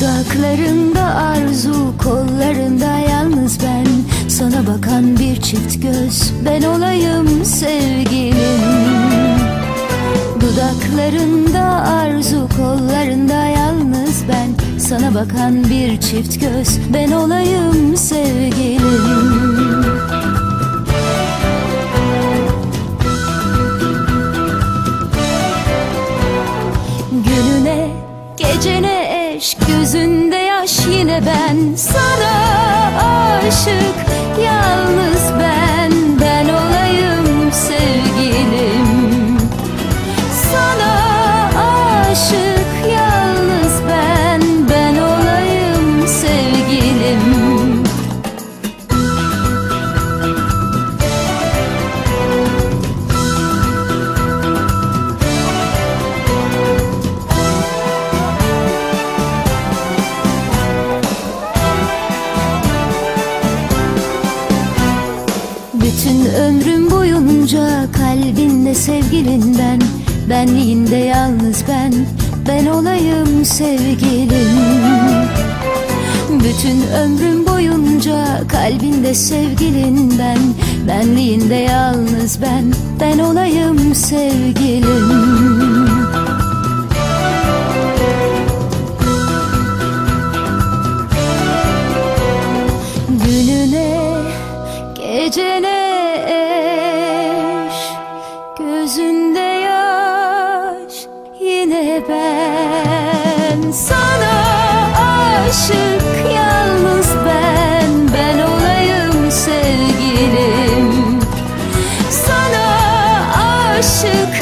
Dudaklarında arzu, kollarında yalnız ben. Sana bakan bir çift göz, ben olayım sevgilim. Dudaklarında arzu, kollarında yalnız ben. Sana bakan bir çift göz, ben olayım sevgilim eş, gözünde yaş yine ben. Sana aşık, Bütün ömrüm boyunca kalbinde sevgilin ben. Benliğinde yalnız ben Ben olayım sevgilim. Bütün ömrüm boyunca kalbinde sevgilin ben. Benliğinde yalnız ben Ben olayım sevgilim ben. Sana aşık yalnız ben. Ben olayım sevgilim. Sana aşık